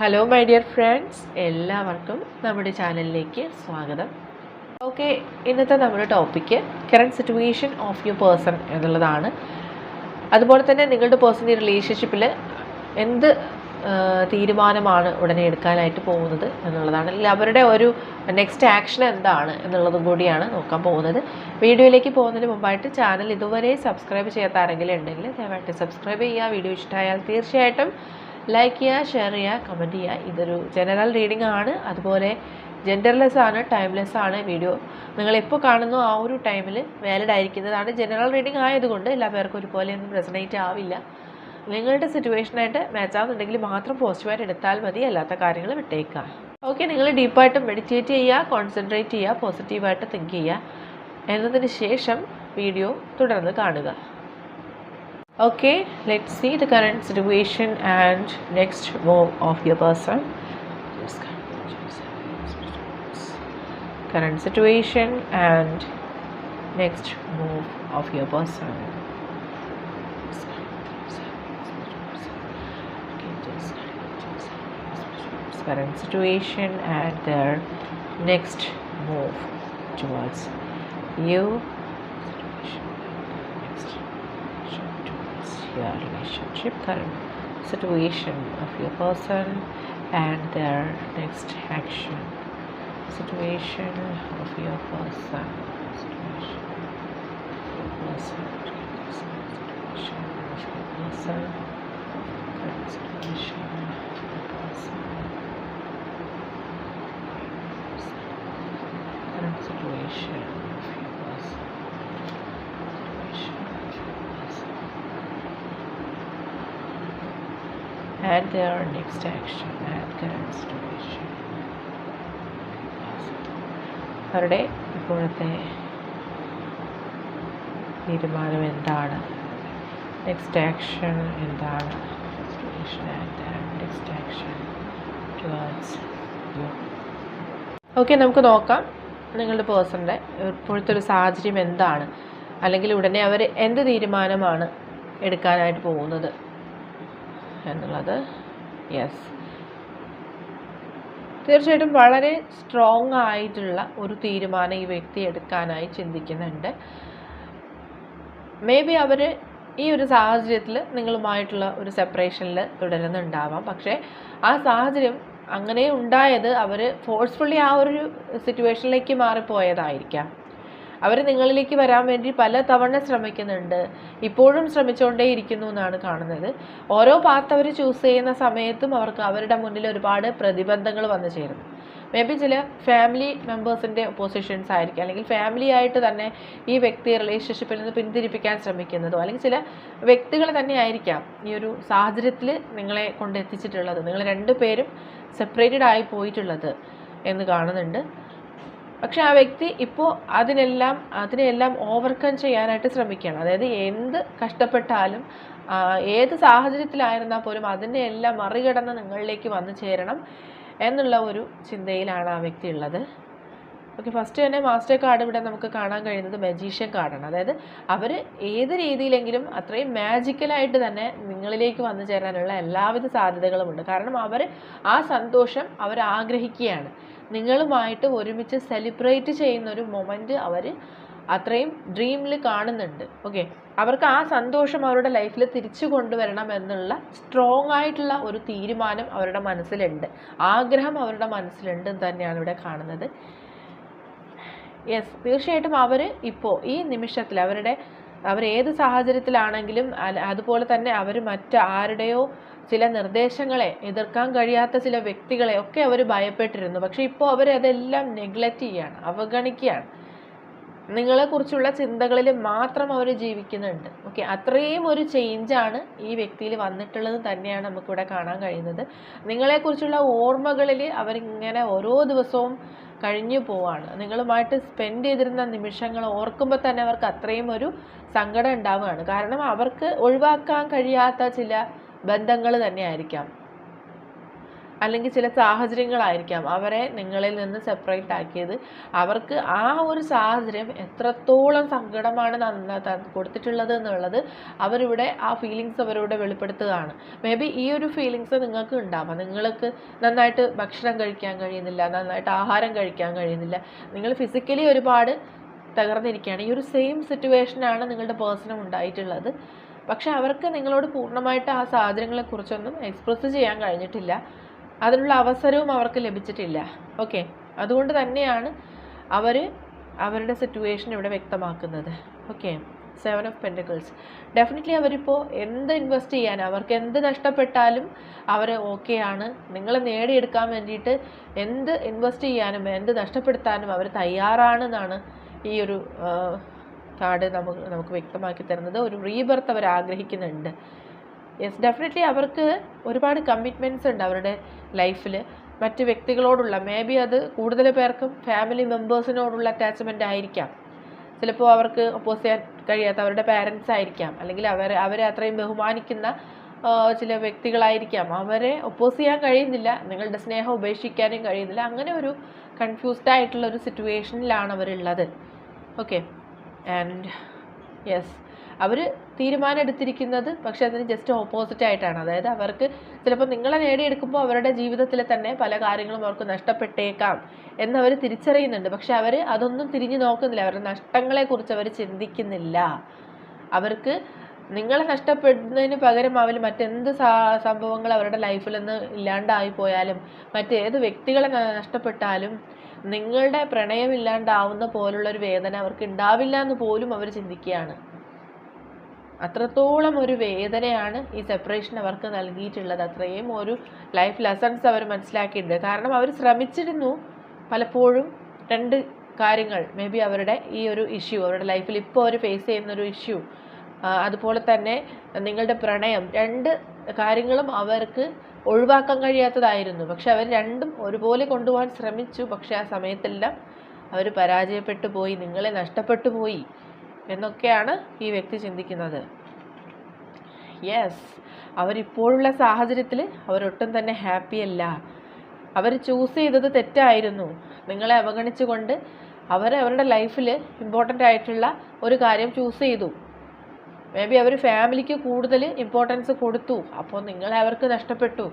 Hello my dear friends എല്ലാവർക്കും നമ്മുടെ ചാനലിലേക്ക് സ്വാഗതം. ഓക്കെ ഇന്നത്തെ നമ്മുടെ topic current situation of you person എന്നുള്ളതാണ്. അതുപോലെ തന്നെ നിങ്ങളുടെ പേഴ്സണൽ റിലേഷൻഷിപ്പിൽ എന്ത് തീരുമാനമാണ് ഉടനെ എടുക്കാനായിട്ട് പോകുന്നത് എന്നുള്ളതാണ്. അല്ലെങ്കിൽ അവരുടെ ഒരു നെക്സ്റ്റ് ആക്ഷൻ എന്താണ് എന്നുള്ളതും കൂടിയാണ് നോക്കാൻ പോകുന്നത്. വീഡിയോയിലേക്ക് പോകുന്നതിന് മുമ്പായിട്ട് ചാനൽ ഇതുവരെ സബ്സ്ക്രൈബ് ചെയ്യാത്ത ആരെങ്കിലും ഉണ്ടെങ്കിൽ ദയവായിട്ട് സബ്സ്ക്രൈബ് ചെയ്യുക. വീഡിയോ ഇഷ്ടമായാൽ തീർച്ചയായിട്ടും ലൈക്ക് ചെയ്യുക ഷെയർ ചെയ്യുക കമന്റ് ചെയ്യുക ഇതൊരു ജനറൽ റീഡിംഗ് ആണ്. അതുപോലെ ജെൻഡർലെസ് ആണ് ടൈംലെസ് ആണ് വീഡിയോ നിങ്ങൾ എപ്പോൾ കാണുന്നു ആ ഒരു ടൈമിൽ വാലിഡ് ആയിരിക്കുന്നതാണ് ജനറൽ റീഡിംഗ് ആയതുകൊണ്ട് എല്ലാ പേർക്കും ഒരുപോലെയൊന്നും റെസനേറ്റ് ആവില്ല. നിങ്ങളുടെ സിറ്റുവേഷനായിട്ട് മാച്ച് ആവുന്നുണ്ടെങ്കിൽ മാത്രം പോസിറ്റീവായിട്ട് എടുത്താൽ മതി. അല്ലാത്ത കാര്യങ്ങൾ വിട്ടേക്കുക. ഓക്കെ നിങ്ങൾ ഡീപ്പായിട്ട് മെഡിറ്റേറ്റ് ചെയ്യുക കോൺസെൻട്രേറ്റ് ചെയ്യുക പോസിറ്റീവായിട്ട് തിങ്ക് ചെയ്യുക എന്നതിന് ശേഷം വീഡിയോ തുടർന്ന് കാണുക. Okay, let's see the current situation and next move of your person. Current situation and next move of your person. Current situation and their next move towards you. Next towards your relationship, current situation of your person, and their next action. Situation of your person. Situation of your person. Situation of your person. And their next action and current situation. അവരുടെ ഇപ്പോഴത്തെ തീരുമാനം എന്താണ്? Next action എന്താണ്? Next action towards okay നമുക്ക് നോക്കാം നിങ്ങളുടെ പേഴ്സണിന്റെ ഇപ്പോഴത്തെ ഒരു സാഹചര്യം എന്താണ്? അല്ലെങ്കിൽ ഉടനെ അവർ എന്ത് തീരുമാനമാണ് എടുക്കാനായിട്ട് പോകുന്നത്? എന്നുള്ളത്. യെസ് തീർച്ചയായിട്ടും വളരെ സ്ട്രോങ് ആയിട്ടുള്ള ഒരു തീരുമാനം ഈ വ്യക്തി എടുക്കാനായി ചിന്തിക്കുന്നുണ്ട്. മേ ബി അവർ ഈ ഒരു സാഹചര്യത്തിൽ നിങ്ങളുമായിട്ടുള്ള ഒരു സെപ്പറേഷനിൽ തുടരുന്നുണ്ടാവാം. പക്ഷേ ആ സാഹചര്യം അങ്ങനെ ഉണ്ടായത് അവർ ഫോഴ്സ്ഫുള്ളി ആ ഒരു സിറ്റുവേഷനിലേക്ക് മാറിപ്പോയതായിരിക്കാം. അവർ നിങ്ങളിലേക്ക് വരാൻ വേണ്ടി പല തവണ ശ്രമിക്കുന്നുണ്ട്. ഇപ്പോഴും ശ്രമിച്ചുകൊണ്ടേയിരിക്കുന്നു എന്നാണ് കാണുന്നത്. ഓരോ പാത്ത് അവർ ചൂസ് ചെയ്യുന്ന സമയത്തും അവർക്ക് അവരുടെ മുന്നിൽ ഒരുപാട് പ്രതിബന്ധങ്ങൾ വന്നു ചേരുന്നു. മേ ബി ചില ഫാമിലി മെമ്പേഴ്സിന്റെ പൊസിഷൻസ് ആയിരിക്കും. അല്ലെങ്കിൽ ഫാമിലി ആയിട്ട് തന്നെ ഈ വ്യക്തി റിലേഷൻഷിപ്പിൽ നിന്ന് പിന്തിരിപ്പിക്കാൻ ശ്രമിക്കുന്നതോ അല്ലെങ്കിൽ ചില വ്യക്തികൾ തന്നെ ആയിരിക്കാം ഈ ഒരു സാഹചര്യത്തിൽ നിങ്ങളെ കൊണ്ട് എത്തിച്ചിട്ടുള്ളത്. നിങ്ങൾ രണ്ടുപേരും സെപ്പറേറ്റഡ് ആയി പോയിട്ടുള്ളത് എന്ന് കാണുന്നുണ്ട്. പക്ഷെ ആ വ്യക്തി ഇപ്പോൾ അതിനെല്ലാം അതിനെല്ലാം ഓവർകം ചെയ്യാനായിട്ട് ശ്രമിക്കുകയാണ്. അതായത് എന്ത് കഷ്ടപ്പെട്ടാലും ഏത് സാഹചര്യത്തിലായിരുന്നാൽ പോലും അതിനെ എല്ലാം മറികടന്ന് നിങ്ങളിലേക്ക് വന്നു ചേരണം എന്നുള്ള ഒരു ചിന്തയിലാണ് ആ വ്യക്തി ഉള്ളത്. ഓക്കെ ഫസ്റ്റ് തന്നെ മാസ്റ്റർ കാർഡ് ഇവിടെ നമുക്ക് കാണാൻ കഴിയുന്നത് മജീഷ്യൻ കാർഡാണ് അതായത് അവർ ഏത് രീതിയിലെങ്കിലും അത്രയും മാജിക്കലായിട്ട് തന്നെ നിങ്ങളിലേക്ക് വന്നു ചേരാനുള്ള എല്ലാവിധ സാധ്യതകളുമുണ്ട് കാരണം അവർ ആ സന്തോഷം അവർ ആഗ്രഹിക്കുകയാണ്. നിങ്ങളുമായിട്ട് ഒരുമിച്ച് സെലിബ്രേറ്റ് ചെയ്യുന്ന ഒരു മൊമെന്റ് അവർ അത്രയും ഡ്രീമിൽ കാണുന്നുണ്ട്. ഓക്കെ അവർക്ക് ആ സന്തോഷം അവരുടെ ലൈഫിൽ തിരിച്ചു കൊണ്ടുവരണം എന്നുള്ള സ്ട്രോങ് ആയിട്ടുള്ള ഒരു തീരുമാനം അവരുടെ മനസ്സിലുണ്ട്. ആഗ്രഹം അവരുടെ മനസ്സിലുണ്ട് തന്നെയാണ് ഇവിടെ കാണുന്നത്. യെസ് തീർച്ചയായിട്ടും അവർ ഇപ്പോൾ ഈ നിമിഷത്തിൽ അവരുടെ അവർ ഏത് സാഹചര്യത്തിലാണെങ്കിലും അതുപോലെ തന്നെ അവർ മറ്റ് ആരുടെയോ ചില നിർദ്ദേശങ്ങളെ എതിർക്കാൻ കഴിയാത്ത ചില വ്യക്തികളെ ഒക്കെ അവർ ഭയപ്പെട്ടിരുന്നു. പക്ഷേ ഇപ്പോൾ അവരതെല്ലാം നെഗ്ലക്റ്റ് ചെയ്യുകയാണ് അവഗണിക്കുകയാണ്. നിങ്ങളെക്കുറിച്ചുള്ള ചിന്തകളിൽ മാത്രം അവർ ജീവിക്കുന്നുണ്ട്. ഓക്കെ അത്രയും ഒരു ചേഞ്ചാണ് ഈ വ്യക്തിയിൽ വന്നിട്ടുള്ളത് തന്നെയാണ് നമുക്കിവിടെ കാണാൻ കഴിയുന്നത്. നിങ്ങളെക്കുറിച്ചുള്ള ഓർമ്മകളിൽ അവരിങ്ങനെ ഓരോ ദിവസവും കഴിഞ്ഞു പോവാണ്. നിങ്ങളുമായിട്ട് സ്പെൻഡ് ചെയ്തിരുന്ന നിമിഷങ്ങൾ ഓർക്കുമ്പോൾ തന്നെ അവർക്ക് അത്രയും ഒരു സങ്കടം ഉണ്ടാവുകയാണ്. കാരണം അവർക്ക് ഒഴിവാക്കാൻ കഴിയാത്ത ചില ബന്ധങ്ങൾ തന്നെയായിരിക്കാം. അല്ലെങ്കിൽ ചില സാഹചര്യങ്ങളായിരിക്കാം അവരെ നിങ്ങളിൽ നിന്ന് സെപ്പറേറ്റ് ആക്കിയത്. അവർക്ക് ആ ഒരു സാഹചര്യം എത്രത്തോളം സങ്കടമാണ് കൊടുത്തിട്ടുള്ളത് എന്നുള്ളത് അവരിവിടെ ആ ഫീലിങ്സ് അവരോട് വെളിപ്പെടുത്തുകയാണ്. മേ ബി ഈ ഒരു ഫീലിങ്സ് നിങ്ങൾക്ക് ഉണ്ടാവാം. നിങ്ങൾക്ക് നന്നായിട്ട് ഭക്ഷണം കഴിക്കാൻ കഴിയുന്നില്ല നന്നായിട്ട് ആഹാരം കഴിക്കാൻ കഴിയുന്നില്ല. നിങ്ങൾ ഫിസിക്കലി ഒരുപാട് തകർന്നിരിക്കുകയാണ്. ഈ ഒരു സെയിം സിറ്റുവേഷനാണ് നിങ്ങളുടെ പേഴ്സണും ഉണ്ടായിട്ടുള്ളത്. പക്ഷെ അവർക്ക് നിങ്ങളോട് പൂർണമായിട്ട് ആ സാഹചര്യങ്ങളെക്കുറിച്ചൊന്നും എക്സ്പ്രസ് ചെയ്യാൻ കഴിഞ്ഞിട്ടില്ല. അതിനുള്ള അവസരവും അവർക്ക് ലഭിച്ചിട്ടില്ല. ഓക്കെ അതുകൊണ്ട് തന്നെയാണ് അവർ അവരുടെ സിറ്റുവേഷൻ ഇവിടെ വ്യക്തമാക്കുന്നത്. Okay seven of pentacles definitely അവരിപ്പോൾ എന്ത് ഇൻവെസ്റ്റ് ചെയ്യാൻ അവർക്ക് എന്ത് നഷ്ടപ്പെട്ടാലും അവർ ഓക്കെ ആണ്. നിങ്ങളെ നേടിയെടുക്കാൻ വേണ്ടിയിട്ട് എന്ത് ഇൻവെസ്റ്റ് ചെയ്യാനും എന്ത് നഷ്ടപ്പെടുത്താനും അവർ തയ്യാറാണെന്നാണ് ഈ ഒരു കാർഡ് നമുക്ക് നമുക്ക് വ്യക്തമാക്കി തരുന്നത്. ഒരു റീബർത്ത് അവർ ആഗ്രഹിക്കുന്നുണ്ട്. യെസ് ഡെഫിനറ്റ്ലി അവർക്ക് ഒരുപാട് കമ്മിറ്റ്മെന്റ്സ് ഉണ്ട് അവരുടെ ലൈഫിൽ മറ്റ് വ്യക്തികളോടുള്ള മേ ബി അത് കൂടുതൽ പേർക്കും ഫാമിലി മെമ്പേഴ്സിനോടുള്ള അറ്റാച്ച്മെന്റ് ആയിരിക്കാം. ചിലപ്പോൾ അവർക്ക് ഒപ്പോസ് ചെയ്യാൻ കഴിയാത്ത അവരുടെ പാരൻസ് ആയിരിക്കാം. അല്ലെങ്കിൽ അവർ അവരെ അത്രയും ബഹുമാനിക്കുന്ന ചില വ്യക്തികളായിരിക്കാം. അവരെ ഒപ്പോസ് ചെയ്യാൻ കഴിയുന്നില്ല നിങ്ങളുടെ സ്നേഹം ഉപേക്ഷിക്കാനും കഴിയുന്നില്ല. അങ്ങനെ ഒരു കൺഫ്യൂസ്ഡ് ആയിട്ടുള്ള ഒരു സിറ്റുവേഷനിലാണ് അവരുള്ളത്. ഓക്കെ ആൻഡ് യെസ് അവർ തീരുമാനം എടുത്തിരിക്കുന്നത് പക്ഷെ അതിന് ജസ്റ്റ് ഓപ്പോസിറ്റ് ആയിട്ടാണ്. അതായത് അവർക്ക് ചിലപ്പോൾ നിങ്ങളെ നേടിയെടുക്കുമ്പോൾ അവരുടെ ജീവിതത്തിൽ തന്നെ പല കാര്യങ്ങളും അവർക്ക് നഷ്ടപ്പെട്ടേക്കാം എന്നവർ തിരിച്ചറിയുന്നുണ്ട്. പക്ഷെ അവർ അതൊന്നും തിരിഞ്ഞു നോക്കുന്നില്ല. അവരുടെ നഷ്ടങ്ങളെക്കുറിച്ച് അവർ ചിന്തിക്കുന്നില്ല. അവർക്ക് നിങ്ങളെ നഷ്ടപ്പെടുന്നതിന് പകരം അവർ മറ്റെന്ത് സംഭവങ്ങൾ അവരുടെ ലൈഫിൽ നിന്ന് ഇല്ലാണ്ടായി പോയാലും മറ്റേത് വ്യക്തികളെ നഷ്ടപ്പെട്ടാലും നിങ്ങളുടെ പ്രണയം ഇല്ലാണ്ടാവുന്ന പോലുള്ള ഒരു വേദന അവർക്ക് ഉണ്ടാവില്ല എന്ന് പോലും അവർ ചിന്തിക്കുകയാണ്. അത്രത്തോളം ഒരു വേദനയാണ് ഈ സെപ്പറേഷൻ അവർക്ക് നൽകിയിട്ടുള്ളത്. അത്രയും ഒരു ലൈഫ് ലെസൺസ് അവർ മനസ്സിലാക്കിയിട്ടുണ്ട്. കാരണം അവർ ശ്രമിച്ചിരുന്നു പലപ്പോഴും രണ്ട് കാര്യങ്ങൾ. മേ ബി അവരുടെ ഈ ഒരു ഇഷ്യൂ അവരുടെ ലൈഫിൽ ഇപ്പോൾ അവർ ഫേസ് ചെയ്യുന്ന ഒരു ഇഷ്യൂ അതുപോലെ തന്നെ നിങ്ങളുടെ പ്രണയം. രണ്ട് കാര്യങ്ങളും അവർക്ക് ഒഴിവാക്കാൻ കഴിയാത്തതായിരുന്നു. പക്ഷെ അവർ രണ്ടും ഒരുപോലെ കൊണ്ടുപോകാൻ ശ്രമിച്ചു. പക്ഷെ ആ സമയത്തെല്ലാം അവർ പരാജയപ്പെട്ടു പോയി. നിങ്ങളെ നഷ്ടപ്പെട്ടു പോയി. എന്നൊക്കെയാണ് ഈ വ്യക്തി ചിന്തിക്കുന്നത്. യെസ് അവരിപ്പോഴുള്ള സാഹചര്യത്തിൽ അവരൊട്ടും തന്നെ ഹാപ്പി അല്ല. അവർ ചൂസ് ചെയ്തത് തെറ്റായിരുന്നു. നിങ്ങളെ അവഗണിച്ചുകൊണ്ട് അവർ അവരുടെ ലൈഫിൽ ഇമ്പോർട്ടന്റ് ആയിട്ടുള്ള ഒരു കാര്യം ചൂസ് ചെയ്തു. മേ ബി അവർ ഫാമിലിക്ക് കൂടുതൽ ഇമ്പോർട്ടൻസ് കൊടുത്തു. അപ്പോൾ നിങ്ങളെ അവർക്ക് നഷ്ടപ്പെട്ടു.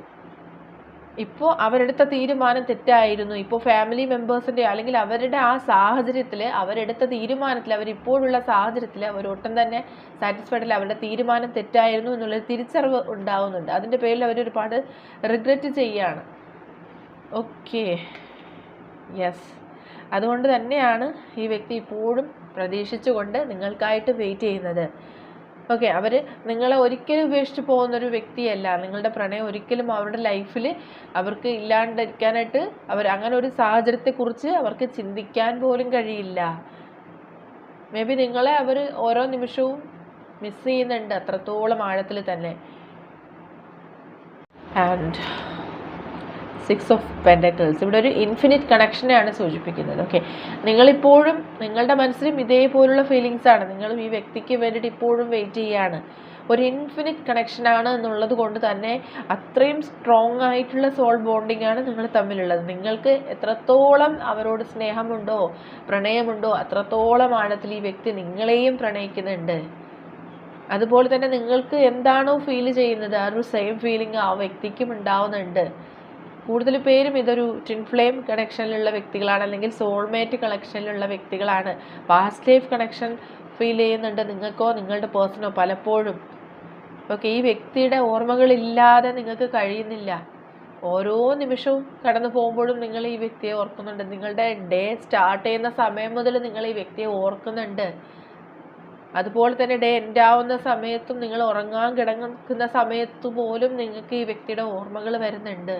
ഇപ്പോൾ അവരെടുത്ത തീരുമാനം തെറ്റായിരുന്നു. ഇപ്പോൾ ഫാമിലി മെമ്പേഴ്സിന്റെ അല്ലെങ്കിൽ അവരുടെ ആ സാഹചര്യത്തിൽ അവരെടുത്ത തീരുമാനത്തിൽ അവരിപ്പോഴുള്ള സാഹചര്യത്തിൽ അവർ ഒട്ടും തന്നെ സാറ്റിസ്ഫൈഡ് അല്ല. അവരുടെ തീരുമാനം തെറ്റായിരുന്നു എന്നുള്ളൊരു തിരിച്ചറിവ് ഉണ്ടാവുന്നുണ്ട്. അതിന്റെ പേരിൽ അവർ ഒരുപാട് റിഗ്രറ്റ് ചെയ്യുകയാണ് ഓക്കെ യെസ് അതുകൊണ്ട് തന്നെയാണ് ഈ വ്യക്തി ഇപ്പോഴും പ്രതീക്ഷിച്ചുകൊണ്ട് നിങ്ങൾക്കായിട്ട് വെയിറ്റ് ചെയ്യുന്നത്. ഓക്കെ അവർ നിങ്ങളെ ഒരിക്കലും ഉപേക്ഷിച്ച് പോകുന്നൊരു വ്യക്തിയല്ല. നിങ്ങളുടെ പ്രണയം ഒരിക്കലും അവരുടെ ലൈഫിൽ അവർക്ക് ഇല്ലാണ്ടിരിക്കാനായിട്ട് അവർ അങ്ങനെ ഒരു സാഹചര്യത്തെക്കുറിച്ച് അവർക്ക് ചിന്തിക്കാൻ പോലും കഴിയില്ല. മേ ബി നിങ്ങളെ അവർ ഓരോ നിമിഷവും മിസ് ചെയ്യുന്നുണ്ട് അത്രത്തോളം ആഴത്തിൽ തന്നെ. ആൻഡ് സിക്സ് ഓഫ് പെൻഡക്കിൾസ് ഇവിടെ ഒരു ഇൻഫിനിറ്റ് കണക്ഷനെയാണ് സൂചിപ്പിക്കുന്നത്. ഓക്കെ നിങ്ങളിപ്പോഴും നിങ്ങളുടെ മനസ്സിലും ഇതേപോലുള്ള ഫീലിങ്സ് ആണ്. നിങ്ങളും ഈ വ്യക്തിക്ക് വേണ്ടിയിട്ട് ഇപ്പോഴും വെയിറ്റ് ചെയ്യാണ്. ഒരു ഇൻഫിനിറ്റ് കണക്ഷനാണ് എന്നുള്ളത് കൊണ്ട് തന്നെ അത്രയും സ്ട്രോങ് ആയിട്ടുള്ള സോൾ ബോണ്ടിങ് ആണ് നിങ്ങൾ തമ്മിലുള്ളത്. നിങ്ങൾക്ക് എത്രത്തോളം അവരോട് സ്നേഹമുണ്ടോ പ്രണയമുണ്ടോ അത്രത്തോളം ആഴത്തിൽ ഈ വ്യക്തി നിങ്ങളെയും പ്രണയിക്കുന്നുണ്ട്. അതുപോലെ തന്നെ നിങ്ങൾക്ക് എന്താണോ ഫീൽ ചെയ്യുന്നത് ആ ഒരു സെയിം ഫീലിംഗ് ആ വ്യക്തിക്കും ഉണ്ടാവുന്നുണ്ട്. കൂടുതൽ പേരും ഇതൊരു ട്വിൻ ഫ്ലെയിം കണക്ഷനിലുള്ള വ്യക്തികളാണ് അല്ലെങ്കിൽ സോൾമേറ്റ് കണക്ഷനിലുള്ള വ്യക്തികളാണ്. പാസ്റ്റ് ലൈഫ് കണക്ഷൻ ഫീൽ ചെയ്യുന്നുണ്ട് നിങ്ങൾക്കോ നിങ്ങളുടെ പേഴ്സണോ പലപ്പോഴും. ഓക്കെ ഈ വ്യക്തിയുടെ ഓർമ്മകളില്ലാതെ നിങ്ങൾക്ക് കഴിയുന്നില്ല. ഓരോ നിമിഷവും കടന്നു പോകുമ്പോഴും നിങ്ങൾ ഈ വ്യക്തിയെ ഓർക്കുന്നുണ്ട്. നിങ്ങളുടെ ഡേ സ്റ്റാർട്ട് ചെയ്യുന്ന സമയം മുതൽ നിങ്ങൾ ഈ വ്യക്തിയെ ഓർക്കുന്നുണ്ട്. അതുപോലെ തന്നെ ഡേ എൻഡ് ആവുന്ന സമയത്തും നിങ്ങൾ ഉറങ്ങാൻ കിടക്കുന്ന സമയത്ത് പോലും നിങ്ങൾക്ക് ഈ വ്യക്തിയുടെ ഓർമ്മകൾ വരുന്നുണ്ട്.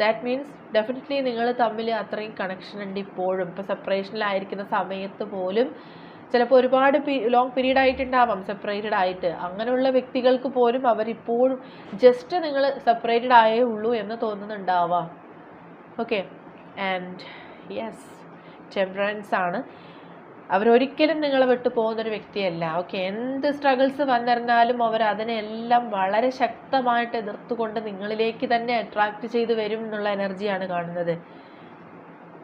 ദാറ്റ് മീൻസ് ഡെഫിനറ്റ്ലി നിങ്ങൾ തമ്മിൽ അത്രയും കണക്ഷൻ ഉണ്ട് ഇപ്പോഴും. ഇപ്പോൾ സെപ്പറേഷനിലായിരിക്കുന്ന സമയത്ത് പോലും ചിലപ്പോൾ ഒരുപാട് ലോങ് പീരീഡ് ആയിട്ടുണ്ടാവാം സെപ്പറേറ്റഡ് ആയിട്ട്. അങ്ങനെയുള്ള വ്യക്തികൾക്ക് പോലും അവരിപ്പോഴും ജസ്റ്റ് നിങ്ങൾ സെപ്പറേറ്റഡ് ആയേ ഉള്ളൂ എന്ന് അവരൊരിക്കലും നിങ്ങളെ വിട്ടു പോകുന്നൊരു വ്യക്തിയല്ല. ഓക്കെ എന്ത് സ്ട്രഗിൾസ് വന്നിരുന്നാലും അവർ അതിനെല്ലാം വളരെ ശക്തമായിട്ട് എതിർത്തുകൊണ്ട് നിങ്ങളിലേക്ക് തന്നെ അട്രാക്റ്റ് ചെയ്ത് വരും എന്നുള്ള എനർജിയാണ് കാണുന്നത്.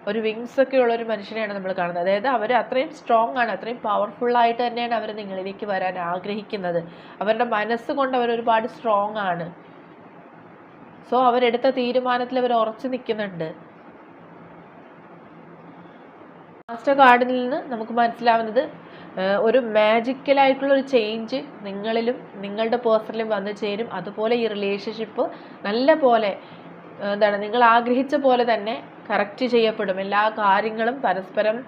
ഒരു വിങ്സ് ഒക്കെ ഉള്ള ഒരു മനുഷ്യനെയാണ് നമ്മൾ കാണുന്നത്. അതായത് അവർ അത്രയും സ്ട്രോങ് ആണ് അത്രയും ആയിട്ട് തന്നെയാണ് അവർ നിങ്ങളിലേക്ക് വരാൻ ആഗ്രഹിക്കുന്നത്. അവരുടെ മനസ്സ് കൊണ്ട് അവർ ഒരുപാട് സ്ട്രോങ് ആണ്. സോ അവരെടുത്ത തീരുമാനത്തിൽ അവർ ഉറച്ചു നിൽക്കുന്നുണ്ട്. മാസ്റ്റർ കാർഡിൽ നിന്ന് നമുക്ക് മനസ്സിലാവുന്നത് ഒരു മാജിക്കലായിട്ടുള്ള ഒരു ചേഞ്ച് നിങ്ങളിലും നിങ്ങളുടെ പേഴ്സണിലും വന്നു ചേരും. അതുപോലെ ഈ റിലേഷൻഷിപ്പ് നല്ല പോലെ എന്താണ് നിങ്ങൾ ആഗ്രഹിച്ച പോലെ തന്നെ കറക്റ്റ് ചെയ്യപ്പെടും. എല്ലാ കാര്യങ്ങളും പരസ്പരം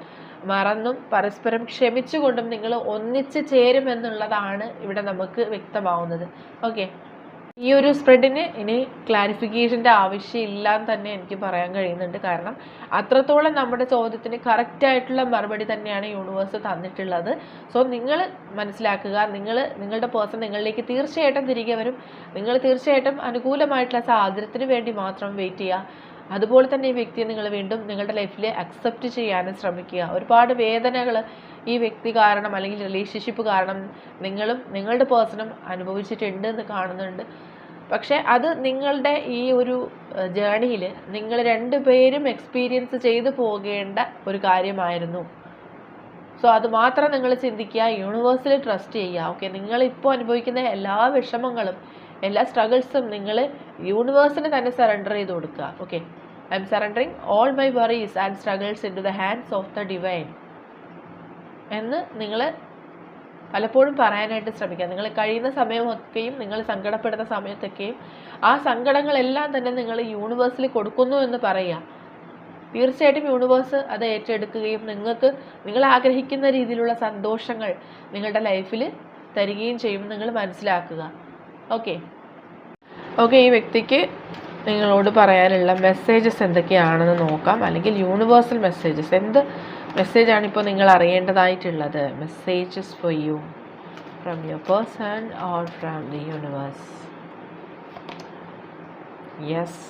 മറന്നും പരസ്പരം ക്ഷമിച്ചുകൊണ്ടും നിങ്ങൾ ഒന്നിച്ച് ചേരുമെന്നുള്ളതാണ് ഇവിടെ നമുക്ക് വ്യക്തമാവുന്നത്. ഓക്കെ ഈ ഒരു സ്പ്രെഡിന് ഇനി ക്ലാരിഫിക്കേഷന്റെ ആവശ്യമില്ല എന്ന് തന്നെ എനിക്ക് പറയാൻ കഴിയുന്നുണ്ട്. കാരണം അത്രത്തോളം നമ്മുടെ ചോദ്യത്തിന് കറക്റ്റായിട്ടുള്ള മറുപടി തന്നെയാണ് യൂണിവേഴ്സ് തന്നിട്ടുള്ളത്. സോ നിങ്ങൾ മനസ്സിലാക്കുക നിങ്ങൾ നിങ്ങളുടെ പേഴ്സൺ നിങ്ങളിലേക്ക് തീർച്ചയായിട്ടും തിരികെ വരും. നിങ്ങൾ തീർച്ചയായിട്ടും അനുകൂലമായിട്ടുള്ള സാഹചര്യത്തിന് വേണ്ടി മാത്രം വെയിറ്റ് ചെയ്യുക. അതുപോലെ തന്നെ ഈ വ്യക്തിയെ നിങ്ങൾ വീണ്ടും നിങ്ങളുടെ ലൈഫിൽ അക്സെപ്റ്റ് ചെയ്യാനും ശ്രമിക്കുക. ഒരുപാട് വേദനകൾ ഈ വ്യക്തി കാരണം അല്ലെങ്കിൽ റിലേഷൻഷിപ്പ് കാരണം നിങ്ങളും നിങ്ങളുടെ പേഴ്സണും അനുഭവിച്ചിട്ടുണ്ട് എന്ന് കാണുന്നുണ്ട്. പക്ഷേ അത് നിങ്ങളുടെ ഈ ഒരു ജേണിയിൽ നിങ്ങൾ രണ്ടുപേരും എക്സ്പീരിയൻസ് ചെയ്തു പോകേണ്ട ഒരു കാര്യമായിരുന്നു. സോ അത് മാത്രം നിങ്ങൾ ചിന്തിക്കുക. യൂണിവേഴ്സിൽ ട്രസ്റ്റ് ചെയ്യുക. ഓക്കെ നിങ്ങൾ ഇപ്പോൾ അനുഭവിക്കുന്ന എല്ലാ വിഷമങ്ങളും എല്ലാ സ്ട്രഗിൾസും നിങ്ങൾ യൂണിവേഴ്സിന് തന്നെ സറണ്ടർ ചെയ്ത് കൊടുക്കുക. Okay I'm surrendering all my worries and struggles into the hands of the divine എന്ന് നിങ്ങൾ പലപ്പോഴും പറയാനായിട്ട് ശ്രമിക്കുക. നിങ്ങൾ കഴിയുന്ന സമയമൊക്കെയും നിങ്ങൾ സങ്കടപ്പെടുന്ന സമയത്തൊക്കെയും ആ സങ്കടങ്ങളെല്ലാം തന്നെ നിങ്ങൾ യൂണിവേഴ്സിൽ കൊടുക്കുന്നു എന്ന് പറയുക. തീർച്ചയായിട്ടും യൂണിവേഴ്സ് അത് ഏറ്റെടുക്കുകയും നിങ്ങൾക്ക് നിങ്ങൾ ആഗ്രഹിക്കുന്ന രീതിയിലുള്ള സന്തോഷങ്ങൾ നിങ്ങളുടെ ലൈഫിൽ തരികയും ചെയ്യുമെന്ന് നിങ്ങൾ മനസ്സിലാക്കുക. ഓക്കെ ഓക്കെ ഈ വ്യക്തിക്ക് നിങ്ങളോട് പറയാനുള്ള മെസ്സേജസ് എന്തൊക്കെയാണെന്ന് നോക്കാം. അല്ലെങ്കിൽ യൂണിവേഴ്സൽ മെസ്സേജസ് എന്ത് മെസ്സേജാണ് ഇപ്പോൾ നിങ്ങൾ അറിയേണ്ടതായിട്ടുള്ളത്? Messages for you from your person or from the universe yes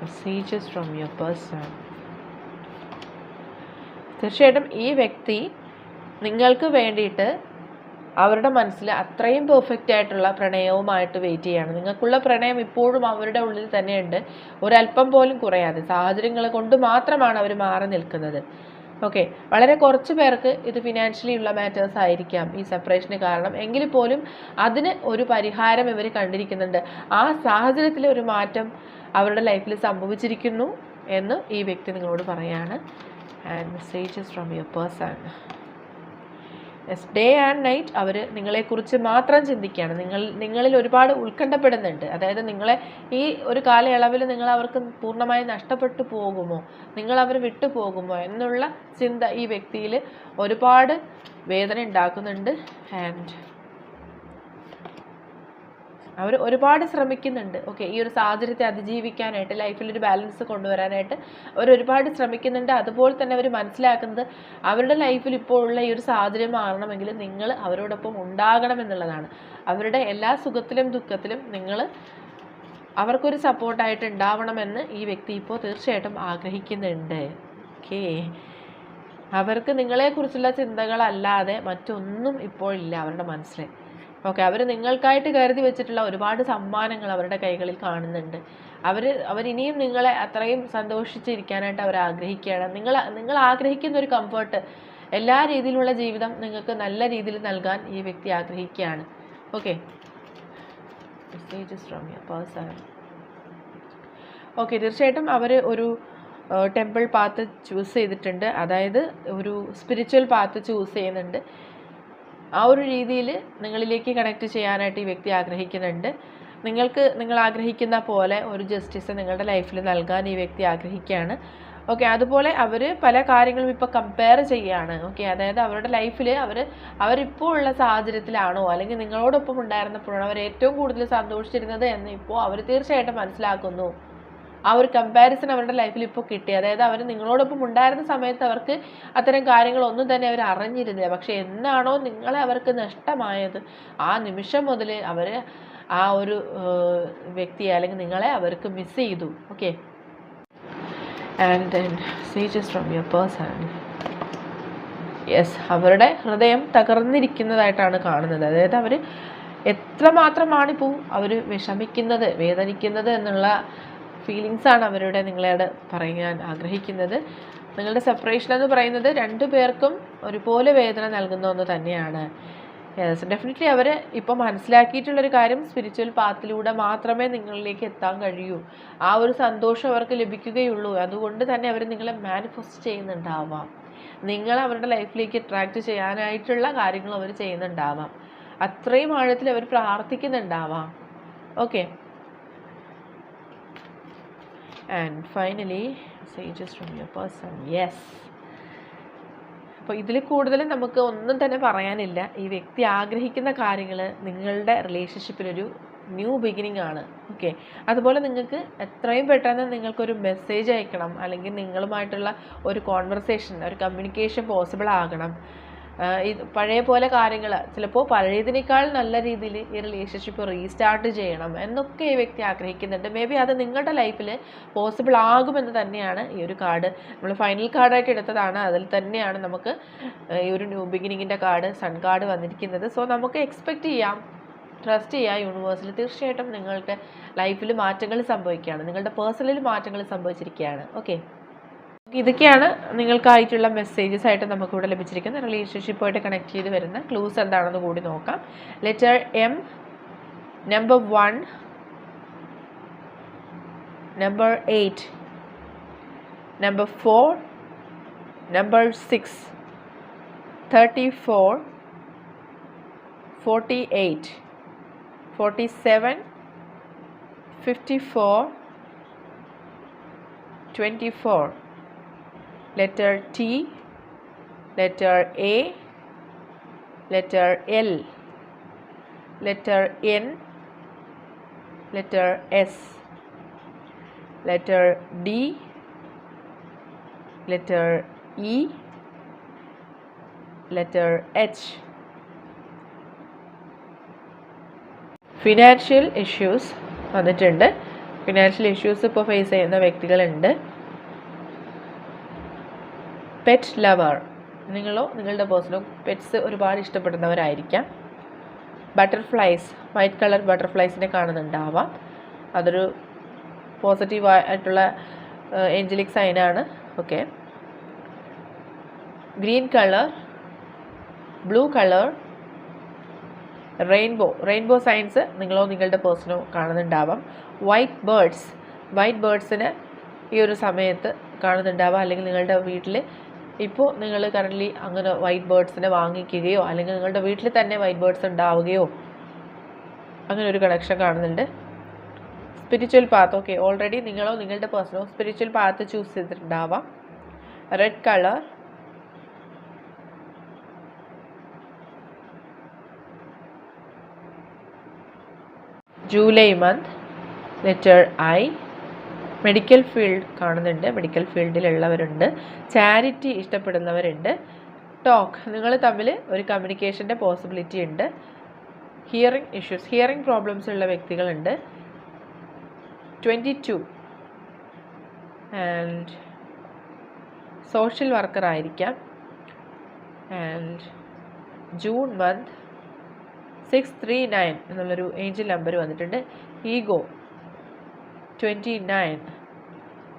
messages from your person തീർച്ചയായിട്ടും ഈ വ്യക്തി നിങ്ങൾക്ക് വേണ്ടിയിട്ട് അവരുടെ മനസ്സിൽ അത്രയും പെർഫെക്റ്റ് ആയിട്ടുള്ള പ്രണയവുമായിട്ട് വെയിറ്റ് ചെയ്യുകയാണ് നിങ്ങൾക്കുള്ള പ്രണയം ഇപ്പോഴും അവരുടെ ഉള്ളിൽ തന്നെയുണ്ട്. ഒരല്പം പോലും കുറയാതെ. സാഹചര്യങ്ങൾ കൊണ്ട് മാത്രമാണ് അവർ മാറി നിൽക്കുന്നത്. ഓക്കെ വളരെ കുറച്ച് പേർക്ക് ഇത് ഫിനാൻഷ്യലി ഉള്ള മാറ്റേഴ്സ് ആയിരിക്കാം ഈ സെപ്പറേഷന് കാരണം. എങ്കിൽ പോലും അതിന് ഒരു പരിഹാരം ഇവർ കണ്ടിരിക്കുന്നുണ്ട്. ആ സാഹചര്യത്തിൽ ഒരു മാറ്റം അവരുടെ ലൈഫിൽ സംഭവിച്ചിരിക്കുന്നു എന്ന് ഈ വ്യക്തി നിങ്ങളോട് പറയാണ്. And messages from your person day and night അവർ നിങ്ങളെക്കുറിച്ച് മാത്രം ചിന്തിക്കുകയാണ്. നിങ്ങൾ നിങ്ങളിൽ ഒരുപാട് ഉത്കണ്ഠപ്പെടുന്നുണ്ട്. അതായത് നിങ്ങളെ ഈ ഒരു കാലയളവിൽ നിങ്ങൾ അവർക്ക് പൂർണമായി നഷ്ടപ്പെട്ടു പോകുമോ? നിങ്ങൾ അവർ വിട്ടു പോകുമോ? എന്നുള്ള ചിന്ത ഈ വ്യക്തിയിൽ ഒരുപാട് വേദന ഉണ്ടാക്കുന്നുണ്ട്. ആൻഡ് അവർ ഒരുപാട് ശ്രമിക്കുന്നുണ്ട്. ഓക്കെ ഈ ഒരു സാഹചര്യത്തെ അതിജീവിക്കാനായിട്ട് ലൈഫിൽ ഒരു ബാലൻസ് കൊണ്ടുവരാനായിട്ട് അവർ ഒരുപാട് ശ്രമിക്കുന്നുണ്ട്. അതുപോലെ തന്നെ അവർ മനസ്സിലാക്കുന്നത് അവരുടെ ലൈഫിൽ ഇപ്പോൾ ഉള്ള ഈ ഒരു സാഹചര്യം മാറണമെങ്കിൽ നിങ്ങൾ അവരോടൊപ്പം ഉണ്ടാകണം എന്നുള്ളതാണ്. അവരുടെ എല്ലാ സുഖത്തിലും ദുഃഖത്തിലും നിങ്ങൾ അവർക്കൊരു സപ്പോർട്ടായിട്ട് ഉണ്ടാവണമെന്ന് ഈ വ്യക്തി ഇപ്പോൾ തീർച്ചയായിട്ടും ആഗ്രഹിക്കുന്നുണ്ട്. ഓക്കേ അവർക്ക് നിങ്ങളെക്കുറിച്ചുള്ള ചിന്തകളല്ലാതെ മറ്റൊന്നും ഇപ്പോൾ ഇല്ല അവരുടെ മനസ്സിൽ. ഓക്കെ അവർ നിങ്ങൾക്കായിട്ട് കരുതി വെച്ചിട്ടുള്ള ഒരുപാട് സമ്മാനങ്ങൾ അവരുടെ കൈകളിൽ കാണുന്നുണ്ട്. അവർ അവരിനിയും നിങ്ങളെ അത്രയും സന്തോഷിച്ചിരിക്കാനായിട്ട് അവർ ആഗ്രഹിക്കുകയാണ്. നിങ്ങൾ നിങ്ങൾ ആഗ്രഹിക്കുന്ന ഒരു കംഫർട്ട് എല്ലാ രീതിയിലുള്ള ജീവിതം നിങ്ങൾക്ക് നല്ല രീതിയിൽ നൽകാൻ ഈ വ്യക്തി ആഗ്രഹിക്കുകയാണ്. ഓക്കെ. ഓക്കെ തീർച്ചയായിട്ടും അവർ ഒരു ടെമ്പിൾ പാത്ത് ചൂസ് ചെയ്തിട്ടുണ്ട്. അതായത് ഒരു സ്പിരിച്വൽ പാത്ത് ചൂസ് ചെയ്യുന്നുണ്ട്. ആ ഒരു രീതിയിൽ നിങ്ങളിലേക്ക് കണക്ട് ചെയ്യാനായിട്ട് ഈ വ്യക്തി ആഗ്രഹിക്കുന്നുണ്ട്. നിങ്ങൾക്ക് നിങ്ങൾ ആഗ്രഹിക്കുന്ന പോലെ ഒരു ജസ്റ്റിസ് നിങ്ങളുടെ ലൈഫിൽ നൽകാൻ ഈ വ്യക്തി ആഗ്രഹിക്കുകയാണ്. ഓക്കെ അതുപോലെ അവർ പല കാര്യങ്ങളും ഇപ്പോൾ കമ്പയർ ചെയ്യുകയാണ്. ഓക്കെ അതായത് അവരുടെ ലൈഫിൽ അവർ അവരിപ്പോൾ ഉള്ള സാഹചര്യത്തിലാണോ അല്ലെങ്കിൽ നിങ്ങളോടൊപ്പം ഉണ്ടായിരുന്നപ്പോഴാണ് അവർ ഏറ്റവും കൂടുതൽ സന്തോഷിച്ചിരുന്നത് എന്ന് ഇപ്പോൾ അവർ തീർച്ചയായിട്ടും മനസ്സിലാക്കുന്നു. ആ ഒരു കമ്പാരിസൺ അവരുടെ ലൈഫിൽ ഇപ്പോൾ കിട്ടി. അതായത് അവർ നിങ്ങളോടൊപ്പം ഉണ്ടായിരുന്ന സമയത്ത് അവർക്ക് അത്തരം കാര്യങ്ങളൊന്നും തന്നെ അവർ അറിഞ്ഞിരുന്നില്ല. പക്ഷേ എന്നാണോ നിങ്ങളെ അവർക്ക് നഷ്ടമായത്? ആ നിമിഷം മുതൽ അവർ ആ ഒരു വ്യക്തിയെ അല്ലെങ്കിൽ നിങ്ങളെ അവർക്ക് മിസ് ചെയ്തു. Okay and then messages from your person yes അവരുടെ ഹൃദയം തകർന്നിരിക്കുന്നതായിട്ടാണ് കാണുന്നത്. അതായത് അവർ എത്രമാത്രമാണിപ്പോൾ അവർ വിഷമിക്കുന്നത് വേദനിക്കുന്നത് എന്നുള്ള ഫീലിങ്സാണ് അവരുടെ നിങ്ങളോട് പറയാൻ ആഗ്രഹിക്കുന്നത്. നിങ്ങളുടെ സെപ്പറേഷൻ എന്ന് പറയുന്നത് രണ്ടു പേർക്കും ഒരുപോലെ വേദന നൽകുന്ന ഒന്ന് തന്നെയാണ്. ഡെഫിനറ്റ്ലി അവർ ഇപ്പോൾ മനസ്സിലാക്കിയിട്ടുള്ളൊരു കാര്യം സ്പിരിച്വൽ പാത്തിലൂടെ മാത്രമേ നിങ്ങളിലേക്ക് എത്താൻ കഴിയൂ. ആ ഒരു സന്തോഷം അവർക്ക് ലഭിക്കുകയുള്ളൂ. അതുകൊണ്ട് തന്നെ അവർ നിങ്ങളെ മാനിഫെസ്റ്റ് ചെയ്യുന്നുണ്ടാവാം. നിങ്ങൾ അവരുടെ ലൈഫിലേക്ക് അട്രാക്റ്റ് ചെയ്യാനായിട്ടുള്ള കാര്യങ്ങൾ അവർ ചെയ്യുന്നുണ്ടാവാം. അത്രയും ആഴത്തിൽ അവർ പ്രാർത്ഥിക്കുന്നുണ്ടാവാം. Okay and finally messages from your person yes അപ്പോൾ ഇതിൽ കൂടുതൽ നമുക്ക് ഒന്നും തന്നെ പറയാനില്ല. ഈ വ്യക്തി ആഗ്രഹിക്കുന്ന കാര്യങ്ങൾ നിങ്ങളുടെ റിലേഷൻഷിപ്പിലൊരു ന്യൂ ബിഗിനിങ് ആണ്. ഓക്കെ അതുപോലെ നിങ്ങൾക്ക് എത്രയും പെട്ടെന്ന് നിങ്ങൾക്കൊരു മെസ്സേജ് അയക്കണം. അല്ലെങ്കിൽ നിങ്ങളുമായിട്ടുള്ള ഒരു കോൺവെർസേഷൻ ഒരു കമ്മ്യൂണിക്കേഷൻ പോസിബിൾ ആകണം. പഴയ പോലെ കാര്യങ്ങൾ ചിലപ്പോൾ പഴയതിനേക്കാൾ നല്ല രീതിയിൽ ഈ റിലേഷൻഷിപ്പ് റീസ്റ്റാർട്ട് ചെയ്യണം എന്നൊക്കെ ഈ വ്യക്തി ആഗ്രഹിക്കുന്നുണ്ട്. മേ ബി അത് നിങ്ങളുടെ ലൈഫിൽ പോസിബിൾ ആകുമെന്ന് തന്നെയാണ് ഈ ഒരു കാർഡ് നമ്മൾ ഫൈനൽ കാർഡായിട്ട് എടുത്തതാണ്. അതിൽ തന്നെയാണ് നമുക്ക് ഈ ഒരു ന്യൂ ബിഗിനിങ്ങിന്റെ കാർഡ് സൺ കാർഡ് വന്നിരിക്കുന്നത്. സോ നമുക്ക് എക്സ്പെക്റ്റ് ചെയ്യാം ട്രസ്റ്റ് ചെയ്യുക യൂണിവേഴ്സിൽ തീർച്ചയായിട്ടും നിങ്ങളുടെ ലൈഫിൽ മാറ്റങ്ങൾ സംഭവിക്കുകയാണ്. നിങ്ങളുടെ പേഴ്സണലിൽ മാറ്റങ്ങൾ സംഭവിച്ചിരിക്കുകയാണ്. ഓക്കെ ഇതൊക്കെയാണ് നിങ്ങൾക്കായിട്ടുള്ള മെസ്സേജസ് ആയിട്ട് നമുക്കിവിടെ ലഭിച്ചിരിക്കുന്ന റിലേഷൻഷിപ്പുമായിട്ട് കണക്ട് ചെയ്ത് വരുന്ന ക്ലൂസ് എന്താണെന്ന് കൂടി നോക്കാം. Letter M number one number eight number four number six thirty four forty eight forty seven fifty four twenty four letter T, letter A, letter L, letter N, letter S, letter D, letter E, letter H. Financial issues വന്നിട്ടുണ്ട് financial issues ഇപ്പോൾ face ചെയ്യുന്ന വ്യക്തികളുണ്ട് pet lover നിങ്ങളോ നിങ്ങളുടെ പേഴ്സണോ pets ഒരുപാട് ഇഷ്ടപ്പെടുന്നവരായിരിക്കാം. Butterflies white colour ബട്ടർഫ്ലൈസിനെ കാണുന്നുണ്ടാവാം. അതൊരു പോസിറ്റീവ് ആയിട്ടുള്ള angelic സൈനാണ് okay green colour blue colour rainbow rainbow signs നിങ്ങളോ നിങ്ങളുടെ പേഴ്സണോ കാണുന്നുണ്ടാവാം. വൈറ്റ് ബേർഡ്സ് വൈറ്റ് ബേർഡ്സിന് ഈ ഒരു സമയത്ത് കാണുന്നുണ്ടാവാം. അല്ലെങ്കിൽ നിങ്ങളുടെ വീട്ടിൽ ഇപ്പോൾ നിങ്ങൾ കറന്റ്ലി അങ്ങനെ വൈറ്റ് ബേർഡ്സിനെ വാങ്ങിക്കുകയോ അല്ലെങ്കിൽ നിങ്ങളുടെ വീട്ടിൽ തന്നെ വൈറ്റ് ബേർഡ്സ് ഉണ്ടാവുകയോ അങ്ങനെ ഒരു കണക്ഷൻ കാണുന്നുണ്ട്. സ്പിരിച്വൽ പാത്ത് ഓക്കെ ഓൾറെഡി നിങ്ങളോ നിങ്ങളുടെ പേഴ്സണോ spiritual path choose ചെയ്തിട്ടുണ്ടാവാം. Red colour July month letter I medical field കാണുന്നുണ്ട്. മെഡിക്കൽ ഫീൽഡിലുള്ളവരുണ്ട്. ചാരിറ്റി ഇഷ്ടപ്പെടുന്നവരുണ്ട്. ടോക്ക് നിങ്ങൾ തമ്മിൽ ഒരു കമ്മ്യൂണിക്കേഷന്റെ പോസിബിലിറ്റി ഉണ്ട്. ഹിയറിംഗ് ഇഷ്യൂസ് ഹിയറിംഗ് പ്രോബ്ലംസ് ഉള്ള വ്യക്തികളുണ്ട്. Twenty two and social worker ആയിരിക്കാം. And June month six three nine എന്നുള്ളൊരു ഏഞ്ചൽ നമ്പർ വന്നിട്ടുണ്ട്. Ego twenty nine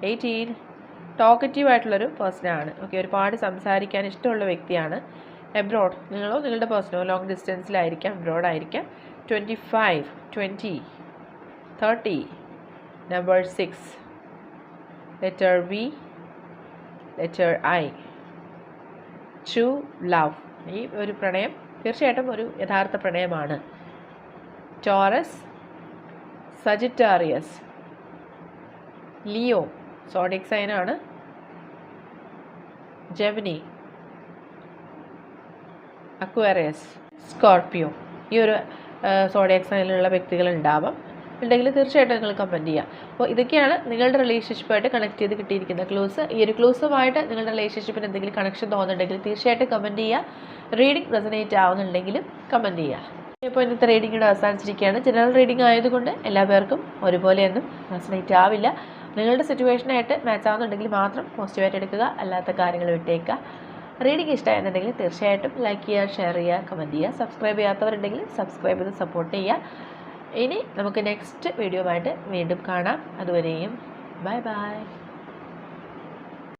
eighteen talkative ആയിട്ടുള്ളൊരു പേഴ്സണാണ് ഓക്കെ ഒരുപാട് സംസാരിക്കാൻ ഇഷ്ടമുള്ള വ്യക്തിയാണ്. എബ്രോഡ് നിങ്ങളോ നിങ്ങളുടെ പേഴ്സണോ ലോങ് ഡിസ്റ്റൻസിലായിരിക്കാം എബ്രോഡ് ആയിരിക്കാം twenty five twenty thirty number six letter V letter I to love ഈ ഒരു പ്രണയം തീർച്ചയായിട്ടും ഒരു യഥാർത്ഥ പ്രണയമാണ്. Taurus Sagittarius Leo. സോഡിക് സൈനാണ്. ജെമിനി. അക്വേറിയസ്. സ്കോർപ്പിയോ ഈ ഒരു സോഡിയക് സൈനിലുള്ള വ്യക്തികൾ ഉണ്ടാവാം ഉണ്ടെങ്കിൽ തീർച്ചയായിട്ടും നിങ്ങൾ കമന്റ് ചെയ്യുക അപ്പോൾ ഇതൊക്കെയാണ് നിങ്ങളുടെ റിലേഷൻഷിപ്പായിട്ട് കണക്ട് ചെയ്ത് കിട്ടിയിരിക്കുന്ന ക്ലൂസ് ഈ ഒരു ക്ലൂസുമായിട്ട് നിങ്ങളുടെ റിലേഷൻഷിപ്പിന് എന്തെങ്കിലും കണക്ഷൻ തോന്നുന്നുണ്ടെങ്കിൽ തീർച്ചയായിട്ടും കമന്റ് ചെയ്യുക റീഡിംഗ് റെസനേറ്റ് ആവുന്നുണ്ടെങ്കിലും കമന്റ് ചെയ്യുക ഇപ്പോൾ ഇന്നത്തെ റീഡിംഗ് ഇവിടെ അവസാനിച്ചിരിക്കുകയാണ്. ജനറൽ റീഡിംഗ് ആയതുകൊണ്ട് എല്ലാ പേർക്കും ഒരുപോലെയൊന്നും റെസനേറ്റ് ആവില്ല. നിങ്ങളുടെ സിറ്റുവേഷനായിട്ട് മാച്ച് ആവുന്നുണ്ടെങ്കിൽ മാത്രം പോസിറ്റീവായിട്ട് എടുക്കുക അല്ലാത്ത കാര്യങ്ങൾ വിട്ടേക്കുക. റീഡിങ് ഇഷ്ടമായിരുന്നുണ്ടെങ്കിൽ തീർച്ചയായിട്ടും ലൈക്ക് ചെയ്യുക ഷെയർ ചെയ്യുക കമന്റ് ചെയ്യുക. സബ്സ്ക്രൈബ് ചെയ്യാത്തവരുണ്ടെങ്കിൽ സബ്സ്ക്രൈബ് ചെയ്ത് സപ്പോർട്ട് ചെയ്യുക. ഇനി നമുക്ക് നെക്സ്റ്റ് വീഡിയോ ആയിട്ട് വീണ്ടും കാണാം. അതുവരെയും ബൈ ബൈ